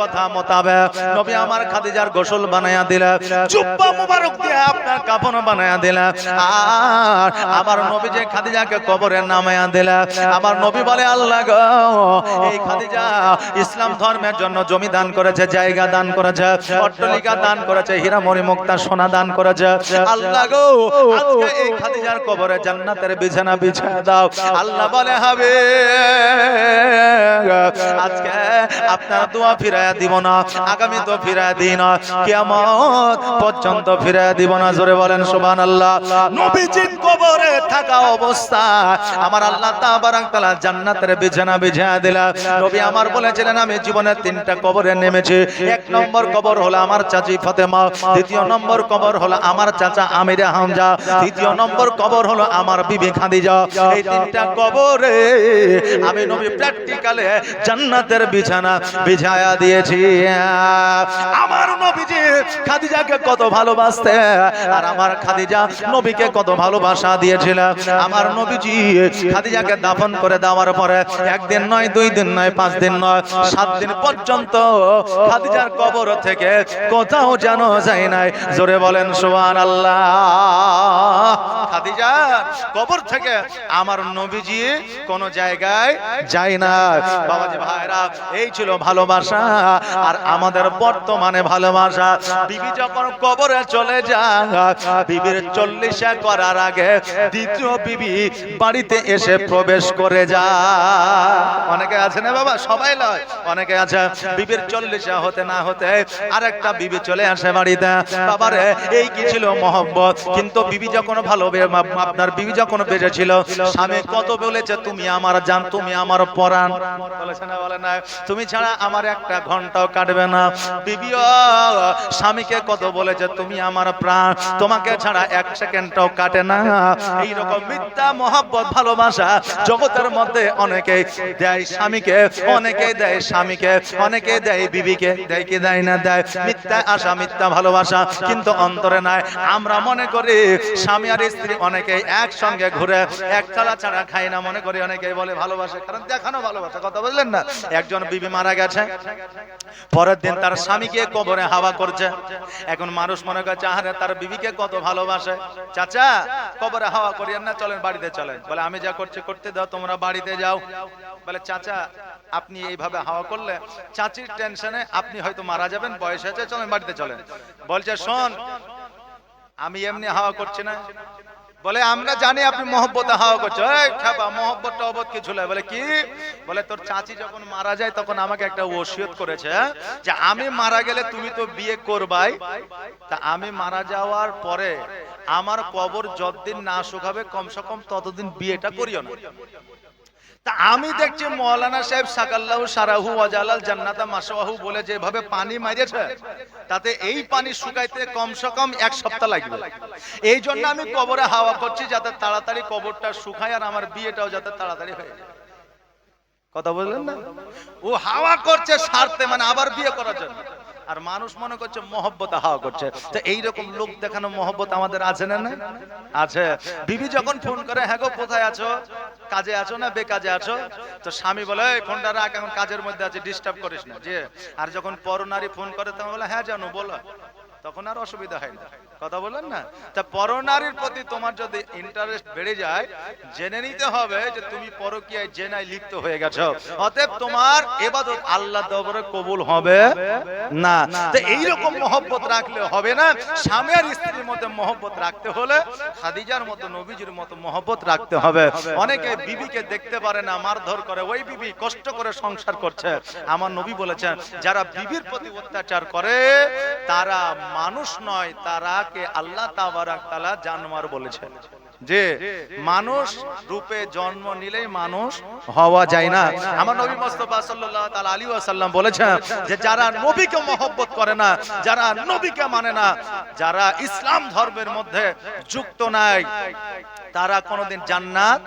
কথা মোতাবেক। নবী আমার খাদিজার গোসল বানায়া দিলা। জুব্বা মুবারক দিয়ে কাফন বানায়া দিলা আর আমার নবী যে খাদিজাকে কবরে দিলা আমার নবী বলে, আল্লাহ এই খাদিজা ইসলাম ধর্মের জন্য জমি দান করেছে, জায়গা দান করেছে, অট্টালিকা দান করেছে হীরা মুক্তা সোনা দান করেছে। আল্লাহ গো এই খাদিজার কবরে জান্নাতের বিছানা বিছায়া দাও। আল্লাহ বলে হবে আজকে আপনার দোয়া ফিরাইয়া দিব না, আগামী তো ফিরাইয়া দিই না, কিয়ামত পর্যন্ত ফিরাইয়া দিব না জোরে বলেন সুবহানাল্লাহ। নবীজির কবরে থাকা অবস্থা। আমার আল্লাহ তাবারাক তাআলা জান্নাতের বিছানা বিছায়া দিলা নবী আমার বলেছিলেন আমি জীবনের তিনটা কবরে নেমেছি। এক নম্বর কবর হলো আমার চাচি ফাতেমা। দ্বিতীয় নম্বর কবর হলো আমার চাচা আমিরে হামজা। তৃতীয় নম্বর কবর হলো আমার বিবি খাদিজা। এই তিনটা কবরে আমি নবী প্র্যাকটিক্যালে জান্নাতের বিছানা বিছায়া দিয়েছি। আমার নবীজি খাদিজাকে কত ভালোবাসতে আর আমার খাদিজা নবীকে কত ভালোবাসা দিয়েছিল। আমার নবীজি খাদিজাকে দাফন করে দেওয়ার পরে একদিন নয়, দুই দিন নয়, পাঁচ দিন নয়, সাত দিন পর্যন্ত খাদিজার কবর থেকে কোথাও যেন যায় নাই। জোরে বলেন সোহান আল্লাহ খাদিজা কবর থেকে আমার নবীজি কোন জায়গায় যায় না। বাবাজি ভাইরা, এই ছিল ভালোবাসা আর আমাদের বর্তমানে ভালোবাসা। বিবি যখন কবরে চলে যায় বিবির চল্লিশা করার আগে দ্বিতীয় বিবি বাড়িতে এসে প্রবেশ করে যায়। অনেকে আছে না বাবা? সবাই লয়। অনেকে আছে। বিবির চল্লিশা হতে না হতে আরেকটা বিবি চলে আসে বাড়িতে। বাবারে, এই কি ছিল মহব্বত? কিন্তু বিবি যখন ভালো আপনার বিবি যখন বেঁচে ছিল, স্বামী কত বলেছে, তুমি আমার জান, তুমি আমার পরাণ। বলেছে না, বলে না তুমি ছাড়া আমার একটা ঘন্টাও কাটবে না। বিবিও স্বামীকে কত বলেছে, তুমি আমার প্রাণ। তোমাকে ছাড়া এক সেকেন্ডটাও কাটে না। এইরকম মিথ্যা মহব্বত, ভালোবাসা জগতের মধ্যে অনেকে দেয় স্বামীকে, অনেকে দেয় স্বামীকে, অনেকে দেয় বিবিকে, দেয় কি দেয় না দেয়। মিথ্যা আশা, মিথ্যা ভালোবাসা কিন্তু অন্তরে নাই। আমরা মনে করি স্বামী আর স্ত্রী অনেকে একসঙ্গে ঘুরে এক চালা ছাড়া খাই না। মনে করি অনেকে বলে ভালোবাসে, কারণ দেখানো ভালোবাসা, কথা বললেন না? একজন বিবি মারা গেছে, পরের দিন তার স্বামীকে কবরে হাওয়া করছে। এখন মানুষ মনে করছে আহারে, তার বিবিকে কত ভালোবাসে? চাচা, কবরে হাওয়া করিয়েন না, চলেন বাড়িতে চলেন। বলে, আমি যা করছি, করতে দাও, তোমরা বাড়িতে যাও। বলে, চাচা, আপনি এইভাবে হাওয়া করলে চাচির টেনশনে আপনি হয়তো মারা যাবেন, বয়স হয়েছে, চলেন বাড়িতে চলেন। বলছে, শোন, আমি এমনি হাওয়া করছি না। বলে, আমরা জানি আপনি মহব্বত হাওয়া করছ খাবা, মহব্বতটা টহবত কিছু নয়। বলে, কি? বলে, তোর চাচি যখন মারা যায় তখন আমাকে একটা ওসিয়ত করেছে যে আমি মারা গেলে তুমি তো বিয়ে করবাই। তা আমি মারা যাওয়ার পরে আমার কবর যতদিন না শুকাবে কমসে কম ততদিন বিয়েটা করিও না। তা আমি দেখছি মৌলানা সাহেব সাকাল্লাহু সারাহু ওয়াজালাল জান্নাতা মাসাহু বলে যেভাবে পানি মারিয়েছে, তাতে এই পানি শুকাইতে কমসে কম এক সপ্তাহ লাগবে। এই জন্য আমি কবরে হাওয়া করছি যাতে তাড়াতাড়ি কবরটা শুকায় আর আমার বিয়েটাও যাতে তাড়াতাড়ি হয়ে যায়। কথা বললেন না? ও হাওয়া করছে সারতে মানে আবার বিয়ে করার জন্য। আর মানুষ মনে করছে মহব্বত হাওয়া করছে। তো এইরকম লোক দেখানো মহব্বত আমাদের আছে না আছে। বিবি যখন ফোন করে হ্যাঁ গো, কোথায় আছো? কাজে আছো না বেকাজে আছো? তো স্বামী বলে, এই ফোনটা রাখ, এখন কাজের মধ্যে আছে ডিস্টার্ব করিস না, যে। আর যখন পর নারী ফোন করে, তখন বলে হ্যাঁ জানো, বলো। তখন আর অসুবিধা হয় না। কথা বলেন না? তা পরনারীর প্রতি তোমার যদি ইন্টারেস্ট বেড়ে যায়, জেনে নিতে হবে যে তুমি পরকীয়ায় জেনায় লিপ্ত হয়ে গেছো। অতএব তোমার এবাদত আল্লাহ দরবারে কবুল হবে না। তো এইরকম মহব্বত রাখলে হবে না। স্বামী আর স্ত্রীর মধ্যে মহব্বত রাখতে হলে খাদিজার মতো, নবীজির মতো মহব্বত রাখতে হবে। অনেকে বিবিকে দেখতে পারে না, মারধর করে। ওই বিবি কষ্ট করে সংসার করছে। আমার নবী বলেছেন, যারা বিবির প্রতি অত্যাচার করে, তারা মানুষ নয় তারাকে আল্লাহ তাবারাক তাআলা জানোয়ার বলেছেন। যে মানুষ রূপে জন্ম নিলেই মানুষ হওয়া যায় না। আমার নবী মুস্তাফা সাল্লাল্লাহু তাআলা আলাইহি ওয়াসাল্লাম বলেছেন যে যারা নবীকে মহব্বত করে না, যারা নবীকে মানে না, যারা ইসলাম ধর্মের মধ্যে যুক্ত নাই, তারা কোনোদিন জান্নাত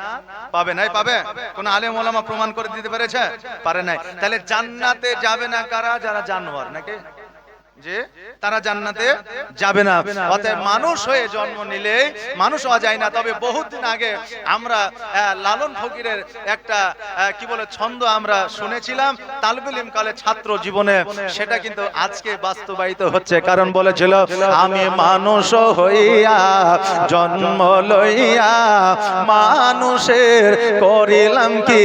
পাবে নাই। পাবে? কোন আলেম ওলামা প্রমাণ করে দিতে পেরেছে? পারে নাই। তাহলে জান্নাতে যাবে না কারা? যারা জানোয়ার, নাকি? যে তারা জান্নাতে যাবে না। অতএব মানুষ হয়ে জন্ম নিলে মানুষ হওয়া যায় না। তবে বহুত দিন আগে আমরা লালন ফকিরের একটা কি বলে, ছন্দ আমরা শুনেছিলাম। তালবিলিম কালে ছাত্র জীবনে। সেটা কিন্তু আজকে বাস্তবায়িত হচ্ছে। কারণ বলেছিল, আমি মানুষ হইয়া, জন্ম লইয়া মানুষের করিলাম কি?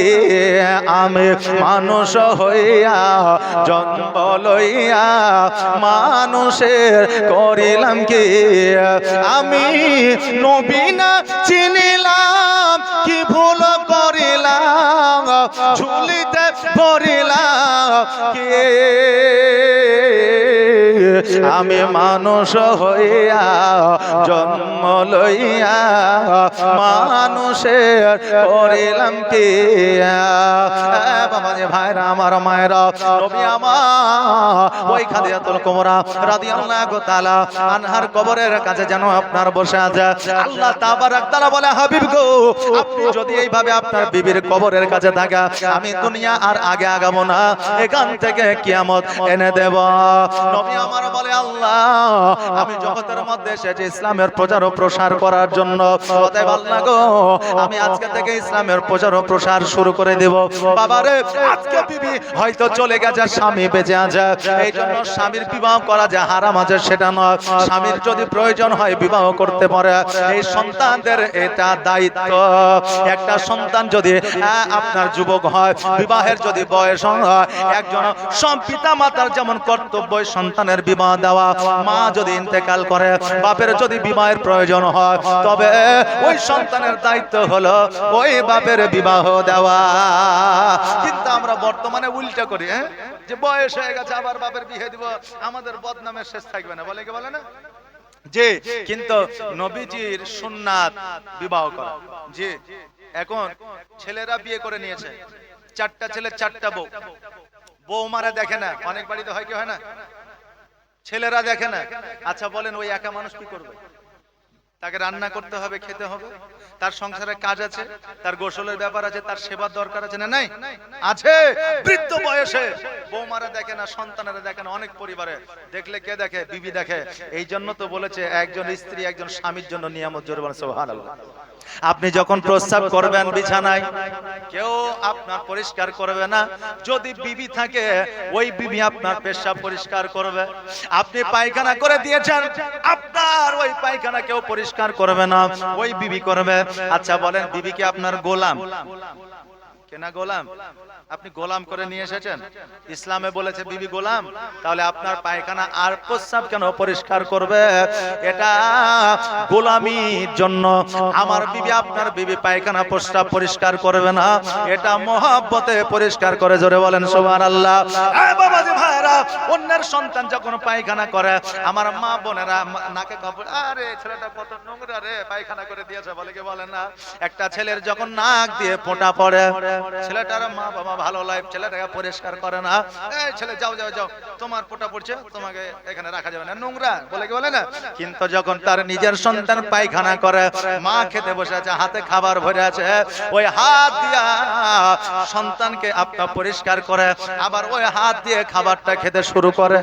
আমি মানুষ হইয়া, জন্ম লইয়া মানুষের করিলাম কি? আমি নবীনা চিনিলাম। কি ভুল করিলাম? ঝুলিতে পড়িলাম। কে আমি মানুষ হইয়া, জন্ম লইয়া, মানুষের করিলাম কি? ভাইরা, আমার মায়েরা আমার, ওই কুমরা আনহার কবরের কাছে যেন আপনার বসে আছে। আল্লাহ তাবারাক তাআলা বলে, হাবিব গো, আপনি যদি এইভাবে আপনার বিবির কবরের কাছে থাকা আমি দুনিয়া আর আগে আগাবো না। এখান থেকে কিয়ামত এনে দেব। আমার বলে আল্লাহ। আমি জগতের মধ্যে এসেছি ইসলামের প্রচার ও প্রসার করার জন্য। আমি আজকে থেকে ইসলামের প্রচার ও প্রসার শুরু করে দেব। বাবারে আজকে বিবি হয়তো চলে গেছে, স্বামী বেঁচে আছে। এই জন্য স্বামীর বিবাহ করা যে হারাম আছে, সেটা নয়। স্বামীর যদি প্রয়োজন হয়, বিবাহ করতে পারে। এই সন্তানদের এটা দায়িত্ব। একটা সন্তান যদি আপনার যুবক হয়, বিবাহের যদি বয়স হয়, একজন সব পিতা মাতার যেমন কর্তব্য সন্তানের বিবাহ দেওয়া, মা যদি ইন্তেকাল করে, বাপের যদি বিবাহের প্রয়োজন হয়, তবে ওই সন্তানের দায়িত্ব হলো ওই বাপের বিবাহ দেওয়া। কিন্তু আমরা বর্তমানে উল্টা করি হ্যাঁ? যে বয়স হয়ে গেছে, আবার বাপের বিয়ে দিব, আমাদের বদনামের শেষ থাকবে না, বলে কি বলে না? যে কিন্তু নবীজির সুন্নাত বিবাহ করা। যে এখন ছেলেরা বিয়ে করে নিয়েছে, চারটা ছেলে, চারটা বউ। বউ মারা দেখে না, অনেক বাড়িতে হয় কি হয় না? ছেলেরা দেখে না। আচ্ছা বলেন ওই একা মানুষ কি করবে? তাকে রান্না করতে হবে, খেতে হবে? তার সংসারে কাজ আছে, তার গোসলের ব্যাপার আছে, তার সেবার দরকার আছে না নাই? আছে। বৃদ্ধ বয়সে বৌমারা দেখে না, সন্তানেরা দেখে না, অনেক পরিবারে। দেখলে কে দেখে? বিবি দেখে। এই জন্য তো বলেছে, একজন স্ত্রী, একজন স্বামীর জন্য নিয়ামত জোরে বলে সুবহানাল্লাহ। আপনি যখন প্রস্তাব করবেন বিছানায়, কেউ আপনার পরিষ্কার করবে না। যদি বিবি থাকে, ওই বিবি আপনার পেশাব পরিষ্কার করবে। আপনি পায়খানা করে দিয়েছেন, আপনার ওই পায়খানা কেউ পরিষ্কার করবে না, ওই বিবি করবে। আচ্ছা বলেন, বিবি কি আপনার গোলাম? কেনা গোলাম? আপনি গোলাম করে নিয়ে এসেছেন। ইসলামে বলেছে, বিবি গোলাম, তাহলে আপনার পায়খানা আর প্রস্রাব কেন পরিষ্কার করবে? এটা গোলামির জন্য। আমার বিবি, আপনার বিবি পায়খানা, প্রস্রাব পরিষ্কার করবে না। এটা মহাব্বতে পরিষ্কার করে জোরে বলেন সোমান আল্লাহ বাবাজি ভাইরা, অন্যের সন্তান যখন পায়খানা করে, আমার মা বোনেরা নাকে কাপড় আরে, ছেলেটা কত নোংরা রে, পায়খানা করে দিয়েছে, বলে কি বলে না? একটা ছেলের যখন নাক দিয়ে ফোঁটা পড়ে ছেলেটার মা বাবা ভালো লাইফ ছেলেটাকে পরিষ্কার করে না। এই ছেলে যাও যাও যাও। তোমার ফোঁটা পড়ছে তোমাকে এখানে রাখা যাবে না। নোংরা বলে কি বলে না? কিন্তু যখন তার নিজের সন্তান পায়খানা করে মা খেতে বসে আছে হাতে খাবার ভরে আছে ওই হাত দিয়া সন্তানকে আপনার পরিষ্কার করে আবার ওই হাত দিয়ে খাবারটা খেতে শুরু করে।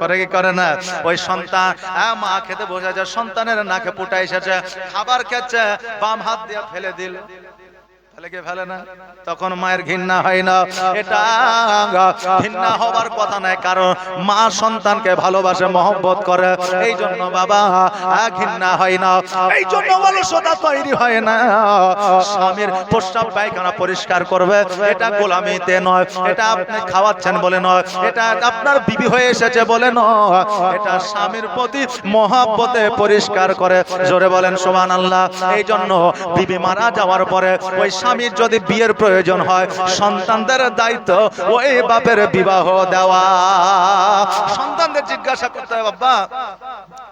করে কি করে না? ওই সন্তান আহ, মা খেতে বসে আছে সন্তানের নাকে পুটা এসেছে খাবার খেচ্ছে বাম হাত দিয়ে ফেলে দিল। তখন মায়ের ঘৃণা হয় না। এটা ঘৃণা হবার কথা নাই কারণ মা সন্তানকে ভালোবাসে, মহব্বত করে। এই জন্য বাবা, ঘৃণা হয় না। এই জন্য তৈরি হয় না। স্বামীর পায়খানা পরিষ্কার করবে। এটা গোলামিতে নয়, এটা আপনি খাওয়াচ্ছেন বলে নয়, এটা আপনার বিবি হয়ে এসেছে বলে নয়। এটা স্বামীর প্রতি মহাব্বতে পরিষ্কার করে। জোরে বলেন সোমান আল্লাহ এই জন্য বিবি মারা যাওয়ার পরে ওই স্বামীর যদি বিয়ের প্রয়োজন হয়, সন্তানদের দায়িত্ব ওই বাপের বিবাহ দেওয়া। সন্তানদের জিজ্ঞাসা করতে হবে বাবা,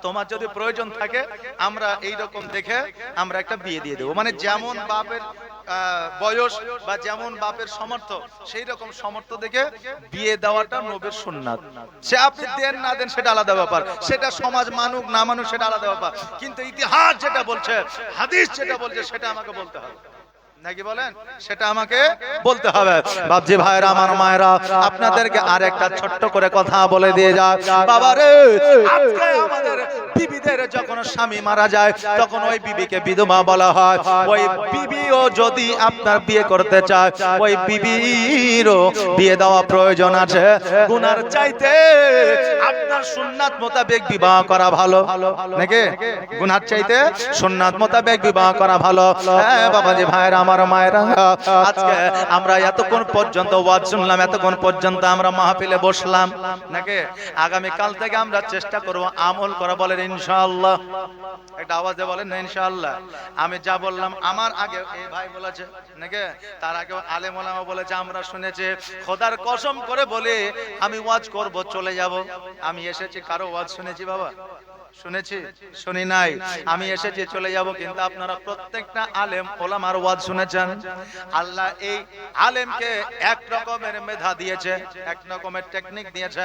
তোমার যদি প্রয়োজন থাকে, আমরা এই রকম দেখে আমরা একটা বিয়ে দিয়ে দেবো। মানে যেমন বাপের বয়স বা যেমন বাপের সমর্থ সেই রকম সমর্থ দেখে বিয়ে দেওয়াটা নবের সুন্নাত। সে আপনি দেন, না দেন, সেটা আলাদা ব্যাপার। সেটা সমাজ মানুক, না মানুষ সেটা আলাদা ব্যাপার। কিন্তু ইতিহাস যেটা বলছে, হাদিস যেটা বলছে, সেটা আমাকে বলতে হবে। নাকি বলেন? সেটা আমাকে হয়। যদি আপনার বিয়ে করতে চায়, ওই বিবিরও বিয়ে দেওয়া প্রয়োজন আছে। গুনার চাইতে আপনার সুন্নাত মোতাবেক বিবাহ করা ভালো। নাকি? গুনার চাইতে সুন্নাত মোতাবেক বিবাহ করা ভালো। হ্যাঁ বাবাজি ভাইরা আমার মায়েরা আজকে আমরা এতক্ষণ পর্যন্ত ওয়াজ শুনলাম, এতক্ষণ পর্যন্ত আমরা মাহফিলে বসলাম। নাকি? আগামী কাল থেকে আমরা চেষ্টা করব আমল করা, বলেন ইনশাআল্লাহ। একটা আওয়াজে বলেন না, ইনশাআল্লাহ। আমি যা বললাম, আমার আগে এই ভাই বলেছে, নাকি? তার আগে আলেম ওলামা বলেছে, আমরা শুনেছি, খোদার কসম করে বলে, আমি ওয়াজ করব, চলে যাব। আমি এসেছি, কারও ওয়াজ শুনেছি, বাবা? শুনেছি, শুনি নাই। আমি এসেছি, চলে যাব কিন্তু আপনারা প্রত্যেকটা আলেম ওলামার ওয়াজ শুনেছেন। আল্লাহ এই আলেমকে এক রকমের মেধা দিয়েছে, এক রকমের টেকনিক দিয়েছে,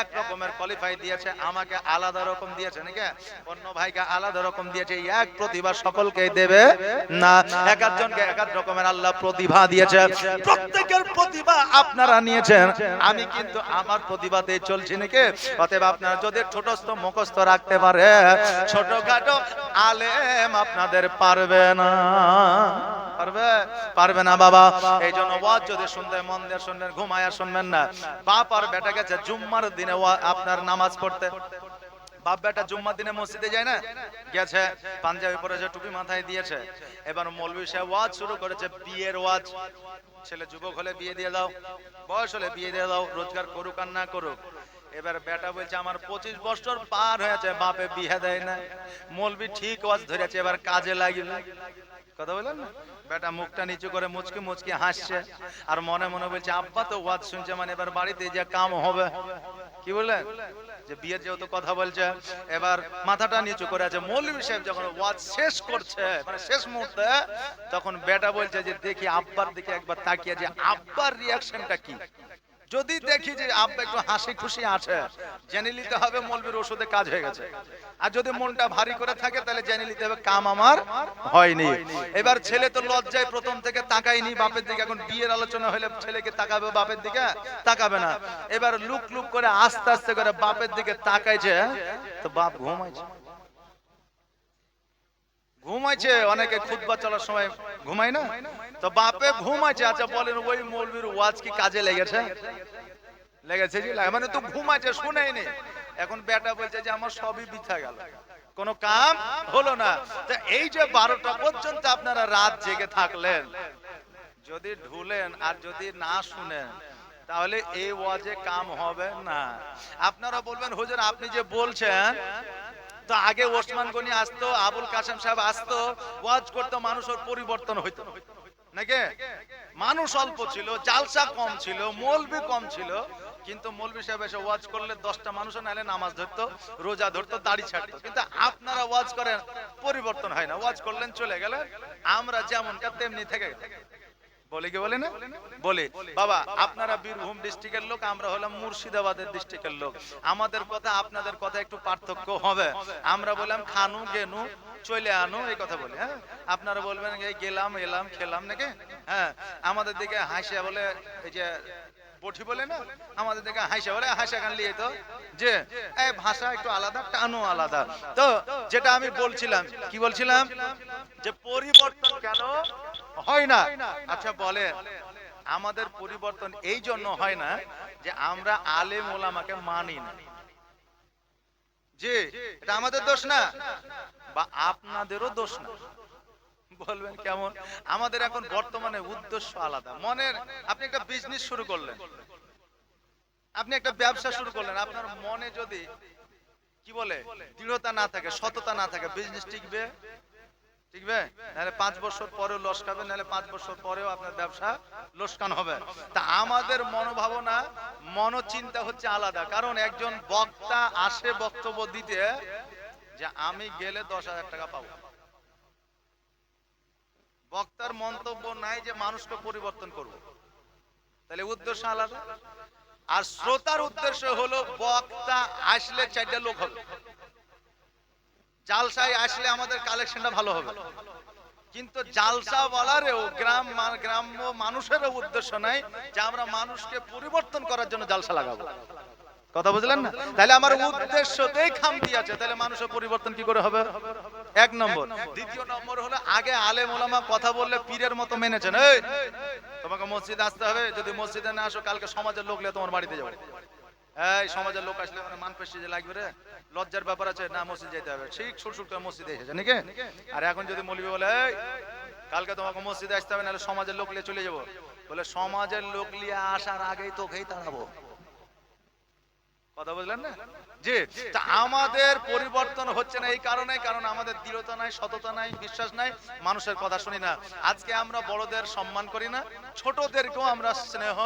এক রকমের কোয়ালিফাই দিয়েছে, আমাকে আলাদা রকম দিয়েছে, নাকি? অন্য ভাইকে আলাদা রকম দিয়েছে, এক প্রতিভা সকলকে দেবে? না, এক একজনকে এক এক রকমের আল্লাহ প্রতিভা দিয়েছে। প্রত্যেকের প্রতিভা আপনারা নিয়েছেন। আমি কিন্তু আমার প্রতিভাতে চলছি, নাকি? অতএব আপনারা যদি ছোটস্থ, মুখস্থ রাখতে পারে। ছোটখাটো আলেম আপনাদের পারবে না। পাঞ্জাবি টুপি মাথায় দিয়েছে। এবার মৌলভী সাহেব ওয়াজ শুরু করেছে, বিয়ের ওয়াজ। ছেলে যুবক হলে বিয়ে দিয়ে দাও, বয়স হলে বিয়ে দিয়ে দাও, রোজগার করুক আর না করুক। এবার বেটা বলছে, আমার পঁচিশ বছর পার হয়েছে, বাপে বিয়ে দেয় না মৌলবি ঠিক ওয়াজ ধরেছে, এবার কাজে লাগিবে কথা বললেন না? বেটা মুখটা নিচু করে মুচকি মুচকি হাসছে আর মনে মনে বলছে, আব্বা তো ওয়াজ শুনছে মানে এবার বাড়িতে যে কাম হবে। কি বললেন? যে বিয়ের যেহেতু কথা বলছে, এবার মাথাটা নিচু করে আছে। মৌলভী সাহেব যখন ওয়াজ শেষ করছে মানে শেষ মুহূর্তে, তখন বেটা বলছে যে, দেখি আব্বার দিকে একবার তাকিয়ে যে, আব্বার রিয়াকশনটা কি? যদি দেখি যে আব্বা একটু হাসি খুশি আছে, জেনে নিতে হবে মৌলবীর ওষুধে কাজ হয়ে গেছে। আর যদি মনটা ভারী করে থাকে, তাহলে জেনে নিতে হবে কাম আমার হয়নি। এবার ছেলে তো লজ্জায় প্রথম থেকে তাকায়নি, বাপের দিকে। এখন বিয়ের আলোচনা হলে ছেলেকে তাকাবে বাপের দিকে? তাকাবে না। এবার লুক লুক করে আস্তে আস্তে করে বাপের দিকে তাকাইছে তো বাপ ঘুমাইছে। ঘুমাইছে অনেকে খুতবা চলার সময় ঘুমায় না? তো বাপে ঘুমাইছে আচ্ছা বলেন ওই মৌলবীর ওয়াজ কি কাজে লেগেছে? লেগেছে জি মানে তো ঘুমাইছে শুনেইনি। এখন বেটা বলছে যে আমার সবই বিথা গেল। কোনো কাম হলো না। তো এই যে বারোটা পর্যন্ত আপনারা রাত জেগে থাকলেন যদি ঢুলেন আর যদি না শুনেন তাহলে এই ওয়াজে কাম হবে না। আপনারা বলবেন হুজুর আপনি যে বলছেন তো আগে ওসমান গনি আসতো, আবুল কাসেম সাহেব আসতো, ওয়াজ করতো, মানুষের পরিবর্তন হইতো। নাকি? মানুষ অল্প ছিল, জালসা কম ছিল মৌলবি কম ছিল, কিন্তু মৌলবি সাহেব এসে ওয়াজ করলে দশটা মানুষ নাহলে নামাজ ধরতো, রোজা ধরতো, দাড়ি ছাড়তো। কিন্তু আপনারা ওয়াজ করেন, পরিবর্তন হয় না। ওয়াজ করলেন, চলে গেলেন। আমরা যেমনটা, তেমনি থেকে। বলে কি বলে না? বলে বাবা আপনারা বীরভূম ডিস্ট্রিক্টের লোক আমরা হলাম মুর্শিদাবাদের ডিস্ট্রিক্টের লোক। আমাদের কথা আপনাদের কথা একটু পার্থক্য হবে। আমরা বললাম খানু গেনু চলে আনো এই কথা বলি হ্যাঁ? আপনারা বলবেন গেলাম এলাম খেলাম নাকি? হ্যাঁ? আমাদের দিকে হাসিয়া বলে এই যে বঠি বলে না? আমাদের দিকে হাসা বলে হাসা গান লিয়ে তো। যে এই ভাষা একটু আলাদা টানো আলাদা। তো যেটা আমি বলছিলাম কি বলছিলাম? যে পরিবর্তন কেন হয় না। আচ্ছা বলে আমাদের পরিবর্তন এই জন্য হয় না যে আমরা আলেম ওলামাকে মানি না। জি, এটা আমাদের দোষ না, বা আপনাদেরও দোষ না। বলবেন কেমন? আমাদের এখন বর্তমানে উদ্দেশ্য আলাদা। মনের, আপনি একটা বিজনেস শুরু করলেন। আপনি একটা ব্যবসা শুরু করলেন। আপনার মনে যদি, কি বলে, দৃঢ়তা না থাকে, সততা না থাকে বিজনেস টিকবে? পাঁচ বছর নাহলে পাঁচ বছর পরেও আপনার ব্যবসা আমাদের মনোভাবনা হচ্ছে আলাদা। কারণ একজন বক্তা আসে বক্তব্য দিতে যে আমি গেলে দশ হাজার টাকা পাবো। বক্তার মন্তব্য নাই যে মানুষকে পরিবর্তন করব। তাহলে উদ্দেশ্য আলাদা। আর শ্রোতার উদ্দেশ্য হলো বক্তা আসলে চারটা লোক হবে। জালসায় আসলে আমাদের কালেকশনটা ভালো হবে। কিন্তু জালসা বলারেও গ্রাম গ্রাম্য মানুষেরও উদ্দেশ্য নাই যে আমরা মানুষকে পরিবর্তন করার জন্য জালসা লাগাবো। কথা বুঝলেন না? তাহলে আমার উদ্দেশ্যতেই খামতি আছে, তাহলে মানুষের পরিবর্তন কি করে হবে? এক নম্বর। দ্বিতীয় নম্বর হলো আগে আলেম ওলামা কথা বললে পীরের মতো মেনেছেন। এই, তোমাকে মসজিদে আসতে হবে, যদি মসজিদে না আসো, কালকে সমাজের লোক তোমার বাড়িতে যাব। এই সমাজের লোক আসলে মানে মান পেশি লাগবে রে। লজ্জার ব্যাপার আছে, না মসজিদ যেতে হবে। ঠিক ছোট ছোট মসজিদে এসেছে, নাকি? আর এখন যদি মৌলবি বলে কালকে তোমাকে মসজিদে আসতে হবে, নাহলে সমাজের লোক নিয়ে চলে যাব। বলে, সমাজের লোক নিয়ে আসার আগেই তোকেই তাড়াবো। কথা বুঝলেন না? তা আমাদের পরিবর্তন হচ্ছে না এই কারণে কারণ আমাদের দৃঢ়তা নাই সততা নাই বিশ্বাস নাই মানুষের কথা শুনি না। আজকে আমরা বড়দের সম্মান করি না ছোটদেরকেও আমরা স্নেহ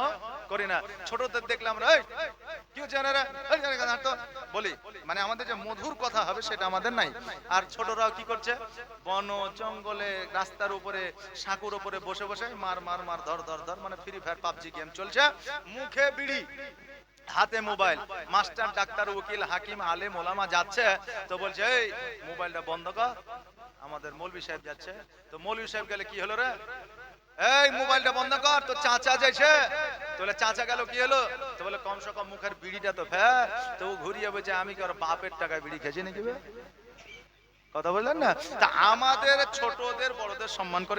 করি না। ছোটদের দেখলে আমরা কি হচ্ছে রে? এই, এই, এই, তো বলি মানে আমাদের যে মধুর কথা হবে সেটা আমাদের নাই। আর ছোটরাও কি করছে? বন জঙ্গলে রাস্তার উপরে সাঁকুর উপরে বসে বসে মার মার মার ধর ধর ধর মানে ফ্রি ফায়ার পাবজি গেম চলছে। মুখে বিড়ি। হাতে মোবাইল। মাস্টার, ডাক্তার, উকিল, হাকিম, আলেম, ওলামা যাচ্ছে, তো বলছে, এই, মোবাইলটা বন্ধ কর। আমাদের মৌলভী সাহেব যাচ্ছে। তো মৌলভী সাহেব গেলে কি হলো রে? এই, মোবাইলটা বন্ধ কর তো চাচা যাইছে। তো বলে, চাচা গেল, কি হলো? তো বলে কমসে কম মুখের বিড়িটা তো ফে তো ও ঘুরিয়ে বলছে, আমি কি ওর বাপের টাকায় বিড়ি খেয়েছি নাকি? কথা বললেন না? তা আমাদের ছোটদের, বড়দের সম্মান করে